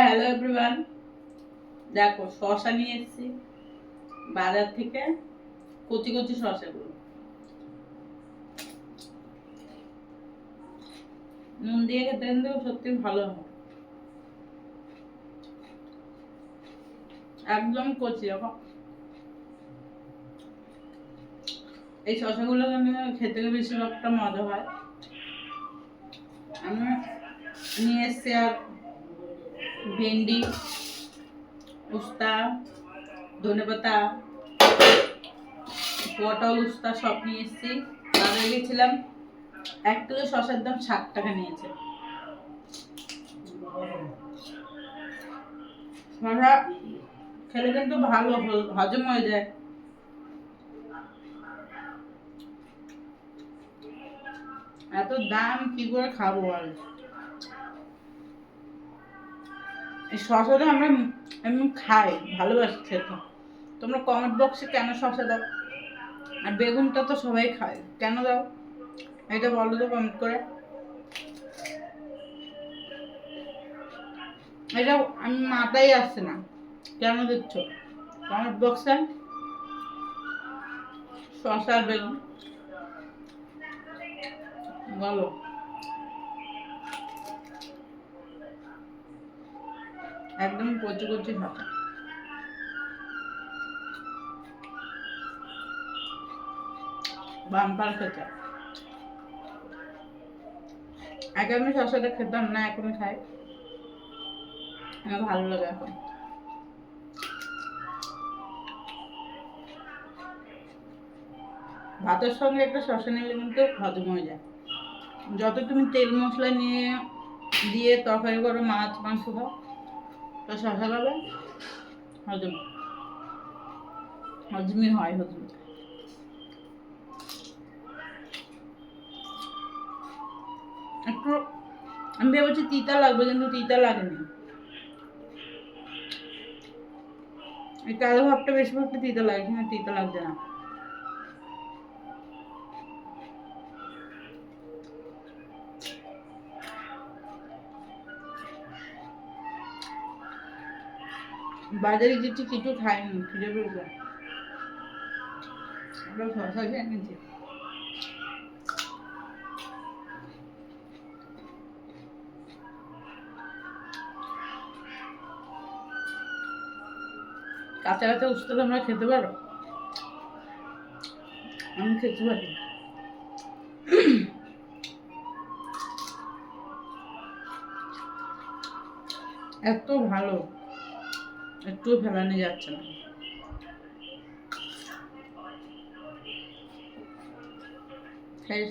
Hello everyone দেখো, শসা নিয়ে এসেছি বাজার থেকে। কচি কচি শসাগুলো। নুন দিয়ে খেতে কিন্তু সত্যি ভালো হয়। একদম কচি, দেখো। এই কিন্তু খেতে বেশি একটা মজা হয়। আমি নিয়ে এসছি আর ভেন্ডি, উস্তা, ধনেপাতা, পটল, উস্তা সব নিয়ে এসেছি। বাজারে গেছিলাম, এক কিলো শসার দাম ষাট টাকা নিয়েছে। শসা খেলে কিন্তু ভালো হজম হয়ে যায়। এত দাম, কি করে খাব আর? এই শসাটা আমরা এমনি খাই, ভালোবাসি খেতে। তোমরা কমেন্ট বক্সে কেন শশা দাও? আর বেগুনটা তো সবাই খায়। কেন দাও? এটা বলো তো কমেন্ট করে। এটা আমি মাথায় আসছে না। কেন দিচ্ছ? কমেন্ট বক্সে শসা আর বেগুন। বলো। একদম কচি কচি শসা বাম্পার খেতে। আগে আমি শসাটা খেতাম না, এখন খাই। আমার ভালো লাগে এখন। ভাতের সঙ্গে একটা শসা নিলে কিন্তু হজম হয়ে যায়। যত তুমি তেল মশলা নিয়ে, দিয়ে তরকারি করো, মাছ, মাংস খাও তা শসা হজম। হজমই হয় হজম। একটু, আমি ভেবেছি তিতা লাগবে কিন্তু তিতা লাগেনি। এই কালো ভাবটা বেশি ভাবটা তিতা লাগে না তিতা লাগছে না। বাজারে যেটি কিছু খাইনি খিদে পেয়েছে। আমরা খেয়ে কাঁচা কাঁচা উস্তা তোমরা খেতে পারো? আমি খেতে পারি। এত ভালো। একটু ফেলানো যাচ্ছে না। শেষ